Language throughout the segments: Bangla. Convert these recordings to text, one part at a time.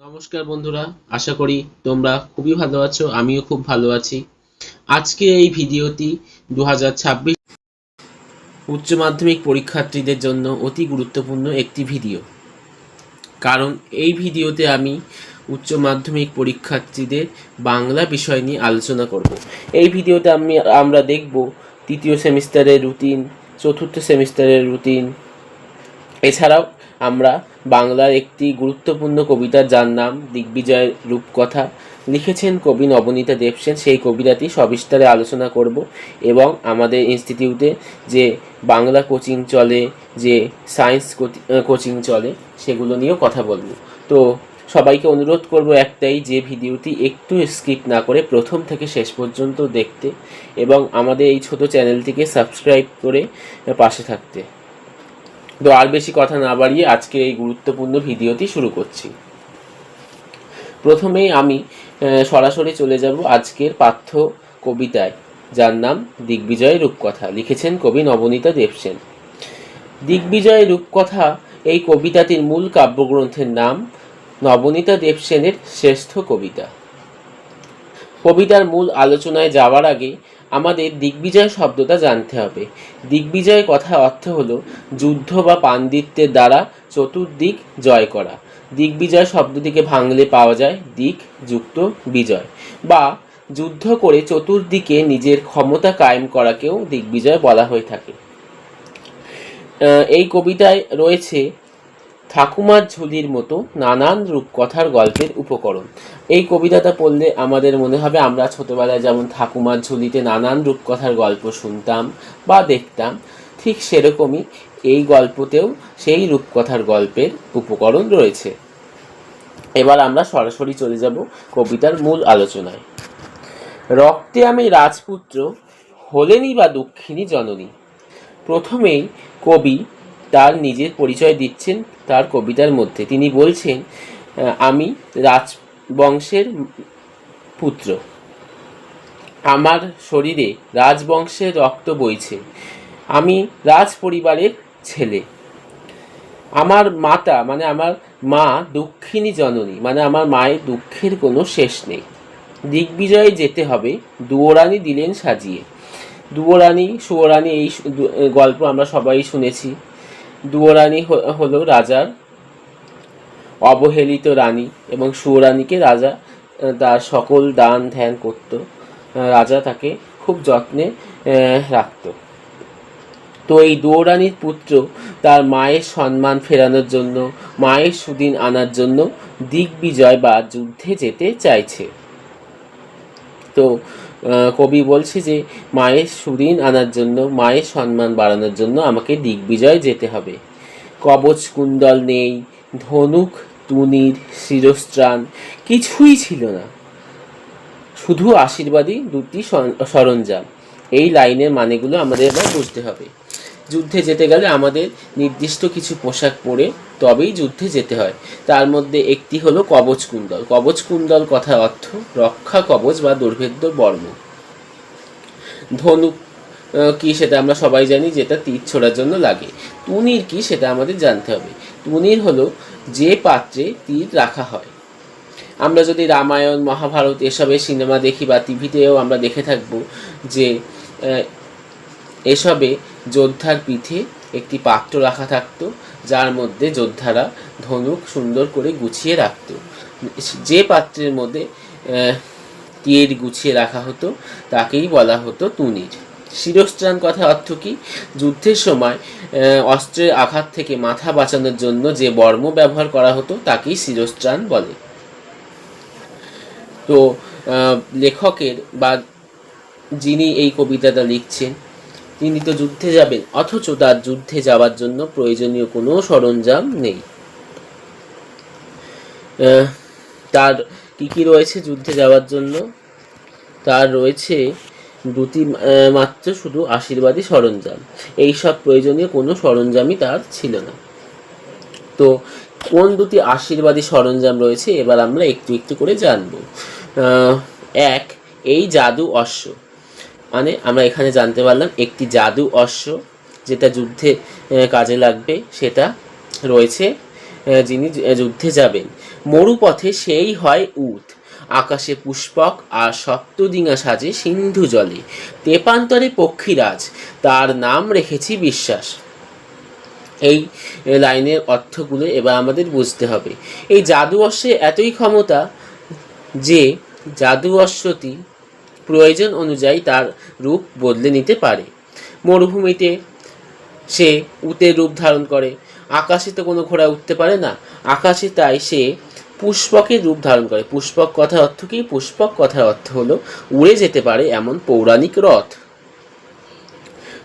নমস্কার বন্ধুরা, আশা করি তোমরা খুবই ভালো আছো, আমিও খুব ভালো আছি। আজকে এই ভিডিওটি দু হাজার ছাব্বিশ উচ্চ মাধ্যমিক পরীক্ষার্থীদের জন্য অতি গুরুত্বপূর্ণ একটি ভিডিও। কারণ এই ভিডিওতে আমি উচ্চ মাধ্যমিক পরীক্ষার্থীদের বাংলা বিষয় নিয়ে আলোচনা করব। এই ভিডিওতে আমি, আমরা দেখব তৃতীয় সেমিস্টারের রুটিন, চতুর্থ সেমিস্টারের রুটিন, এছাড়াও আমরা বাংলার একটি গুরুত্বপূর্ণ কবিতা যার নাম দিগ্বিজয়ের রূপকথা। লিখেছেন কবি নবনীতা দেবসেন। সেই কবিতাটি সবিস্তারে আলোচনা করব এবং আমাদের ইনস্টিটিউটে যে বাংলা কোচিং চলে, যে সায়েন্স কোচিং চলে, সেগুলো নিয়েও কথা বলব। তো সবাইকে অনুরোধ করব একটাই, যে ভিডিওটি একটু স্কিপ না করে প্রথম থেকে শেষ পর্যন্ত দেখতে এবং আমাদের এই ছোট চ্যানেলটিকে সাবস্ক্রাইব করে পাশে থাকতে। তো আর বেশি কথা না বাড়িয়ে আজকে এই গুরুত্বপূর্ণ ভিডিওটি শুরু করছি। প্রথমেই আমি সরাসরি চলে যাব আজকের পাঠ্য কবিতায়, যার নাম দিগ্বিজয় রূপকথা। লিখেছেন কবি নবনীতা দেবসেন। দিগ্বিজয় রূপকথা এই কবিতাটির মূল কাব্যগ্রন্থের নাম নবনীতা দেবসেনের শ্রেষ্ঠ কবিতা। কবিতার মূল আলোচনায় যাওয়ার আগে আমাদের দিগ্বিজয় শব্দটা জানতে হবে। দিগ্বিজয় কথা অর্থ হলো যুদ্ধ বা পাণ্ডিত্যের দ্বারা চতুর্দিক জয় করা। দিগ্বিজয় শব্দটিকে ভাঙলে পাওয়া যায় দিক যুক্ত বিজয় বা যুদ্ধ করে চতুর্দিকে নিজের ক্ষমতা কায়েম করাকেও দিগ্বিজয় বলা হয়ে থাকে। এই কবিতায় রয়েছে ঠাকুমার ঝুলির মতো নানান রূপকথার গল্পের উপকরণ। এই কবিতাটা পড়লে আমাদের মনে হবে, আমরা ছোটবেলায় যেমন ঠাকুমার ঝুলিতে নানান রূপকথার গল্প শুনতাম বা দেখতাম, ঠিক সেরকমই এই গল্পতেও সেই রূপকথার গল্পের উপকরণ রয়েছে। এবার আমরা সরাসরি চলে যাব কবিতার মূল আলোচনায়। রক্তে আমি রাজপুত্র হলেনই বা দক্ষিণী জননী। প্রথমেই কবি তার নিজের পরিচয় দিচ্ছেন তার কবিতার মধ্যে। তিনি বলছেন আমি রাজবংশের পুত্র। আমার শরীরে রাজবংশের রক্ত বইছে। আমি রাজ পরিবারের ছেলে। আমার মাতা মানে আমার মা দুঃখিনী জননী মানে আমার মায়ের দুঃখের কোনো শেষ নেই। দিগ্বিজয়ে যেতে হবে, দুয়োরানি দিলেন সাজিয়ে। দুয়োরানি, সুয়োরানি, এই গল্প আমরা সবাই শুনেছি। দুয়োরানি হলো রাজার অবহেলিত রানী এবং সুয়োরানীকে রাজা তার সকল দান ধ্যান করত। রাজা তাকে খুব যত্নে রাখত। তো এই দুয়োরানির পুত্র তার মায়ের সম্মান ফেরানোর জন্য, মায়ের সুদিন আনার জন্য দিগ্বিজয় বা যুদ্ধে যেতে চাইছে। তো কবি বলছে যে মায়ের সুদিন আনার জন্য মায়ের সম্মান বাড়ানোর জন্য আমাকে দিগ্বিজয় যেতে হবে। কবচ কুণ্ডল নেই, ধনুক, তুনির শিরস্ত্রাণ কিছুই ছিল না। শুধু আশীর্বাদী দুটি সরঞ্জাম। এই লাইনের মানেগুলো আমাদের এবার বুঝতে হবে। যুদ্ধে যেতে গেলে আমাদের নির্দিষ্ট কিছু পোশাক পরে তবেই যুদ্ধে যেতে হয়। তার মধ্যে একটি হলো কবচ কুণ্ডল কবচ কুণ্ডল কথার অর্থ রক্ষা কবচ বা দুর্ভেদ্য বর্ম। ধনুক কি সেটা আমরা সবাই জানি যেটা তীর ছোড়ার জন্য লাগে। তুনির কি সেটা আমাদের জানতে হবে। তুনির হলো যে পাত্রে তীর রাখা হয়। আমরা যদি রামায়ণ, মহাভারত এসবের সিনেমা দেখি বা টিভিতেও আমরা দেখে থাকব যে এসবে যোদ্ধার পিঠে একটি পাত্র রাখা থাকতো, যার মধ্যে যোদ্ধারা ধনুক সুন্দর করে গুছিয়ে রাখত। যে পাত্রের মধ্যে তীর গুছিয়ে রাখা হতো, তাকেই বলা হতো তুনির। শিরস্ত্রাণ কথা অর্থ কি? যুদ্ধের সময় অস্ত্রের আঘাত থেকে মাথা বাঁচানোর জন্য যে বর্ম ব্যবহার করা হতো, তাকেই শিরস্ত্রাণ বলে। তো লেখকের বা যিনি এই কবিতাটা লিখছেন তিনি তো যুদ্ধে যাবেন, অথচ তার যুদ্ধে যাওয়ার জন্য প্রয়োজনীয় কোনো সরঞ্জাম নেই। তার কি কি রয়েছে যুদ্ধে যাওয়ার জন্য? তার রয়েছে দুটি মাত্র শুধু আশীর্বাদী সরঞ্জাম। এই সব প্রয়োজনীয় কোনো সরঞ্জামই তার ছিল না। তো কোন দুটি আশীর্বাদী সরঞ্জাম রয়েছে? এবার আমরা একটু একটু করে জানব। এক, এই জাদু অশ্ব। মানে আমরা এখানে জানতে পারলাম একটি জাদু অশ্ব যেটা যুদ্ধে কাজে লাগবে, সেটা রয়েছে যিনি যুদ্ধে যাবেন। মরুপথে সেই হয় উট। আকাশে পুষ্পক আর সপ্তডিঙা সাজে সিন্ধু জলে। তেপান্তরে পক্ষীরাজ। তার নাম রেখেছি বিশ্বাস। এই লাইনের অর্থগুলো এবার আমাদের বুঝতে হবে। এই জাদু অশ্বে এতই ক্ষমতা যে জাদু অশ্বটি প্রয়োজন অনুযায়ী তার রূপ বদলে নিতে পারে। মরুভূমিতে সে উটের রূপ ধারণ করে। আকাশে তো কোনো ঘোড়া উঠতে পারে না। আকাশে তাই সে পুষ্পকের রূপ ধারণ করে। পুষ্পক কথার অর্থ কি? পুষ্পক কথার অর্থ হলো উড়ে যেতে পারে এমন পৌরাণিক রথ।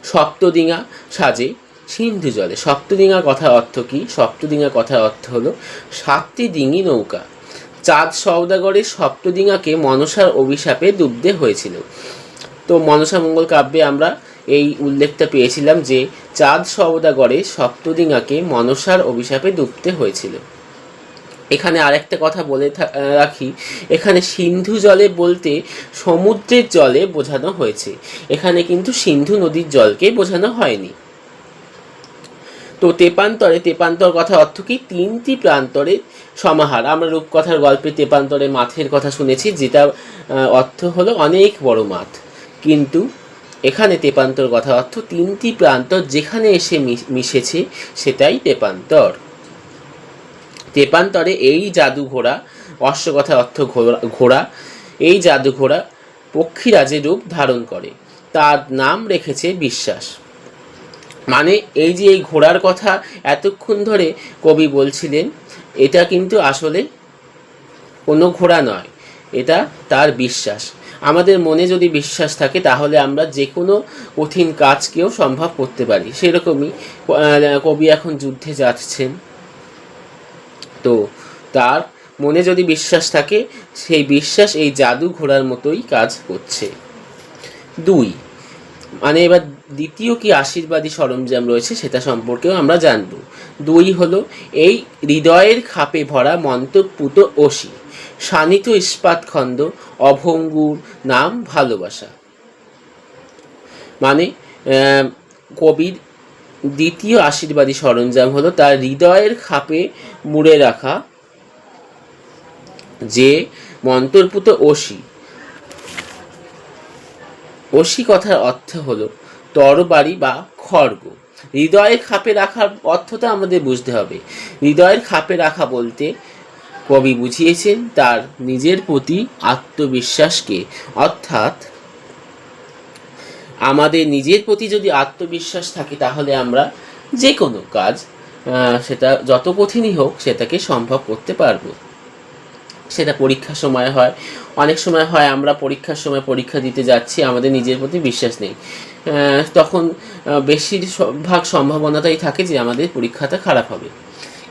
সপ্তডিঙা সাজে সিন্ধু জলে। সপ্তডিঙা কথার অর্থ কি? সপ্তডিঙা কথার অর্থ হলো সাতটি ডিঙি নৌকা। চাঁদ সওদাগরের সপ্তদিঙাকে মনসার অভিশাপে ডুবতে হয়েছিল। তো মনসা মঙ্গল কাব্যে আমরা এই উল্লেখটা পেয়েছিলাম যে, চাঁদ সওদাগরের সপ্তদিঙাকে মনসার অভিশাপে ডুবতে হয়েছিল। এখানে আরেকটা কথা বলে রাখি। এখানে সিন্ধু জলে বলতে সমুদ্রের জলে বোঝানো হয়েছে। এখানে কিন্তু সিন্ধু নদীর জলকে বোঝানো হয়নি। তো তেপান্তরে, তেপান্তর কথা অর্থ কি? তিনটি প্রান্তরে সমাহার। আমরা রূপকথার গল্পে তেপান্তরে মাথের কথা শুনেছি, যেটা অর্থ হলো অনেক বড় মাঠ। কিন্তু এখানে তেপান্তর কথা অর্থ তিনটি প্রান্তর যেখানে এসে মিশেছে, সেটাই তেপান্তর। তেপান্তরে এই জাদু ঘোড়া, অশ্ব কথার অর্থ ঘোড়া ঘোড়া, এই জাদু ঘোড়া পক্ষীরাজের রূপ ধারণ করে। তার নাম রেখেছে বিশ্বাস। মানে এই যে এই ঘোড়ার কথা এতক্ষণ ধরে কবি বলছিলেন, এটা কিন্তু আসলে কোনো ঘোড়া নয়, এটা তার বিশ্বাস। আমাদের মনে যদি বিশ্বাস থাকে, তাহলে আমরা যে কোনো কঠিন কাজকেও সম্ভব করতে পারি। সেরকমই কবি এখন যুদ্ধে যাচ্ছেন। তো তার মনে যদি বিশ্বাস থাকে, সেই বিশ্বাস এই জাদু ঘোড়ার মতোই কাজ করছে। দুই মানে এবার দ্বিতীয় কি আশীর্বাদী সরঞ্জাম রয়েছে সেটা সম্পর্কেও আমরা জানব। দুই হলো, এই হৃদয়ের খাপে ভরা মন্তপুত অসি শানিত ইস্পাত খণ্ড অভঙ্গুর নাম ভালোবাসা। মানে কবির দ্বিতীয় আশীর্বাদী সরঞ্জাম হলো তার হৃদয়ের খাপে মুড়ে রাখা যে মন্তরপুত অসি অসি কথার অর্থ হলো তরবারি বা খড়গ। হৃদয়ের খাপে রাখার অর্থটা আমাদের বুঝতে হবে। হৃদয়ের খাপে রাখা বলতে কবি বুঝিয়েছেন তার নিজের প্রতি আত্মবিশ্বাসকে। অর্থাৎ আমাদের নিজের প্রতি যদি আত্মবিশ্বাস থাকে তাহলে আমরা যে কোনো কাজ সেটা যত কঠিনই হোক সেটাকে সম্ভব করতে পারব। সেটা পরীক্ষার সময় হয় অনেক সময় হয় আমরা পরীক্ষার সময় পরীক্ষা দিতে যাচ্ছি, আমাদের নিজের প্রতি বিশ্বাস নেই। তখন বেশিরভাগ সম্ভাবনাটাই থাকে যে আমাদের পরীক্ষাটা খারাপ হবে।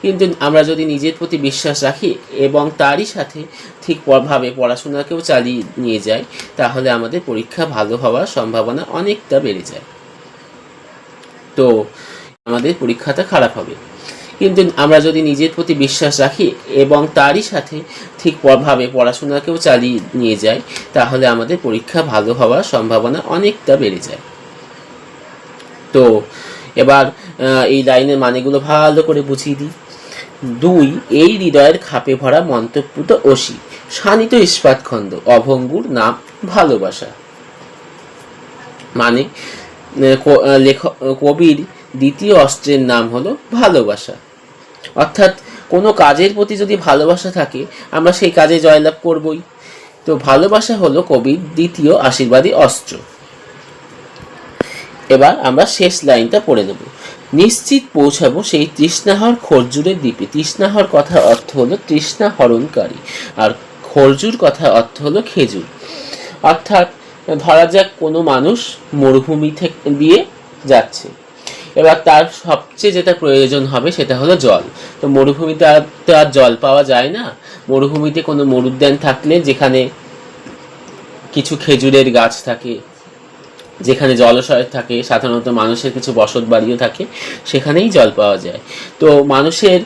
কিন্তু আমরা যদি নিজের প্রতি বিশ্বাস রাখি এবং তারই সাথে ঠিক ভাবে পড়াশোনাকেও চালিয়ে নিয়ে যাই, তাহলে আমাদের পরীক্ষা ভালো হওয়ার সম্ভাবনা অনেকটা বেড়ে যায়। তো, আমাদের পরীক্ষাটা খারাপ হবে। কিন্তু আমরা যদি নিজের প্রতি বিশ্বাস রাখি এবং তারই সাথে ঠিক ভাবে পড়াশোনাকেও চালিয়ে নিয়ে যাই, তাহলে আমাদের পরীক্ষা ভালো হওয়ার সম্ভাবনা অনেকটা বেড়ে যায়। তো, এবার এই লাইনের মানেগুলো ভালো করে বুঝিয়ে দিই। দুই, এই হৃদয়ের খাপে ভরা মন্তব্যুত অসি। শানিত ইস্পাত খণ্ড অভঙ্গুর নাম ভালোবাসা। মানে লেখক কবির দ্বিতীয় অস্ত্রের নাম হলো ভালোবাসা। অর্থাৎ কোনো কাজের প্রতি যদি ভালোবাসা থাকে, আমরা সেই কাজে জয়লাভ করবই। তো ভালোবাসা হলো কবির দ্বিতীয় আশীর্বাদী অস্ত্র। এবার আমরা শেষ লাইনটা পড়ে নেব। নিশ্চিত পৌঁছাবো সেই তৃষ্ণাহর খরজুরের দ্বীপে। তৃষ্ণাহর কথার অর্থ হলো তৃষ্ণা হরণকারী। আর খরজুর কথার অর্থ হলো খেজুর। অর্থাৎ ধরা যাক কোনো মানুষ মরুভূমি থেকে দিয়ে যাচ্ছে। এবার তার সবচেয়ে যেটা প্রয়োজন হবে সেটা হলো জল। তো মরুভূমিতে আর তো আর জল পাওয়া যায় না। মরুভূমিতে কোনো মরুদ্যান থাকলে যেখানে কিছু খেজুরের গাছ থাকে, যেখানে জলাশয় থাকে, সাধারণত মানুষের কিছু বসত বাড়িও থাকে, সেখানেই জল পাওয়া যায়। তো মানুষের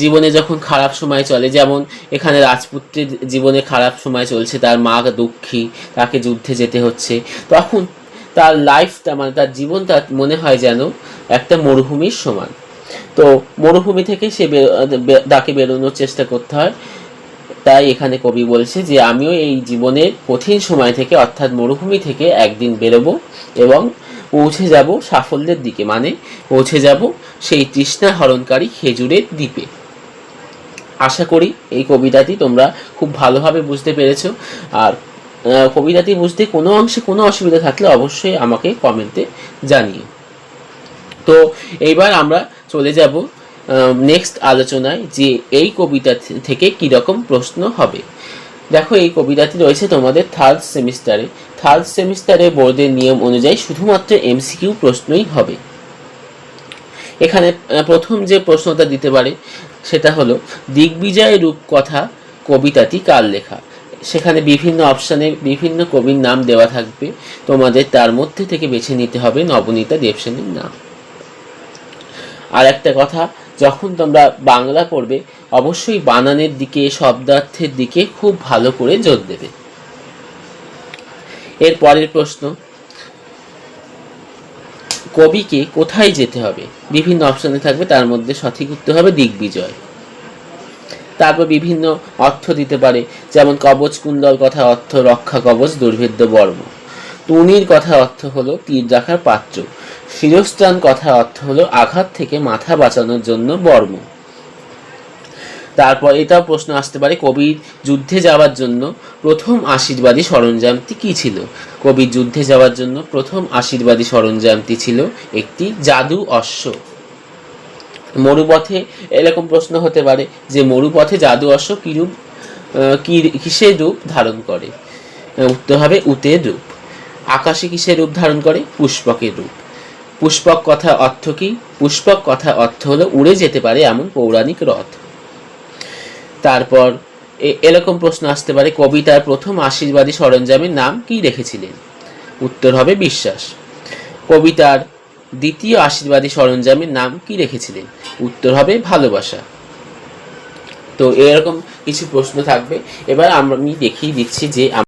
জীবনে যখন খারাপ সময় চলে, যেমন এখানে রাজপুত্রের জীবনে খারাপ সময় চলছে, তার মা দুঃখী, তাকে যুদ্ধে যেতে হচ্ছে, তখন তার লাইফটা মানে তার জীবনটা মনে হয় যেন একটা মরুভূমির সমান। তো মরুভূমি থেকে সে তাকে বেরোনোর চেষ্টা করতে হয়। তাই এখানে কবি বলছে যে, আমিও এই জীবনের কঠিন সময় থেকে, অর্থাৎ মরুভূমি থেকে একদিন বেরোবো এবং পৌঁছে যাব সাফল্যের দিকে। মানে পৌঁছে যাব সেই তৃষ্ণা হরণকারী খেজুরের দ্বীপে। আশা করি এই কবিতাটি তোমরা খুব ভালোভাবে বুঝতে পেরেছ। আর কবিতাটি বুঝতে কোনো অংশে কোনো অসুবিধা থাকলে অবশ্যই আমাকে কমেন্টে জানিও তো এইবার আমরা চলে যাব নেক্সট আলোচনায় যে এই কবিতা থেকে কীরকম প্রশ্ন হবে। দেখো, এই কবিতাটি রয়েছে তোমাদের থার্ড সেমিস্টারে থার্ড সেমিস্টারে বোর্ডের নিয়ম অনুযায়ী শুধুমাত্র এমসিকিউ প্রশ্নই হবে। এখানে প্রথম যে প্রশ্নটা দিতে পারে, সেটা হলো, দিগ্বিজয় রূপকথা কবিতাটি কার লেখা? সেখানে বিভিন্ন অপশানে বিভিন্ন কবির নাম দেওয়া থাকবে। তোমাদের তার মধ্যে থেকে বেছে নিতে হবে নবনীতা দেবসেনের নাম। আর একটা কথা, যখন তোমরা বাংলা পড়বে, অবশ্যই বানানের দিকে, শব্দার্থের দিকে খুব ভালো করে জোর দেবে। এর পরের প্রশ্ন, কবিকে কোথায় যেতে হবে? বিভিন্ন অপশানে থাকবে, তার মধ্যে সঠিক উত্তর হবে দিগ্বিজয়। তারপর বিভিন্ন অর্থ দিতে পারে। যেমন কবচ কুণ্ডল কথা অর্থ রক্ষা কবচ, দুর্ভেদ্য, বর্ম। টুনির কথা অর্থ হলো তীর রাখার পাত্র। শিরস্ত্রাণ কথা অর্থ হলো আঘাত থেকে মাথা বাঁচানোর জন্য বর্ম। তারপর এটাও প্রশ্ন আসতে পারে, কবির যুদ্ধে যাওয়ার জন্য প্রথম আশীর্বাদী সরঞ্জামটি কি ছিল? কবির যুদ্ধে যাওয়ার জন্য প্রথম আশীর্বাদী সরঞ্জামটি ছিল একটি জাদু অশ্ব। মরুপথে এরকম প্রশ্ন হতে পারে যে মরুপথে জাদু অশ্ব কিরূপ আহ, কি কিসের রূপ ধারণ করে? উত্তর হবে উতের রূপ। আকাশে কিসের রূপ ধারণ করে? পুষ্পকের রূপ। পুষ্পক কথা অর্থ কি? পুষ্পক কথা অর্থ হলো উড়ে যেতে পারে এমন পৌরাণিক রথ। তারপর এরকম প্রশ্ন আসতে পারে কবিতার প্রথম আশীর্বাদী সরঞ্জামের নাম কি রেখেছিলেন? উত্তর হবে বিশ্বাস। কবিতার দ্বিতীয় আশীর্বাদী সরঞ্জামের নাম কি রেখেছিলেন? উত্তর হবে ভালোবাসা। তো এরকম কিছু প্রশ্ন থাকবে। এবার আমি দেখিয়ে দিচ্ছি যে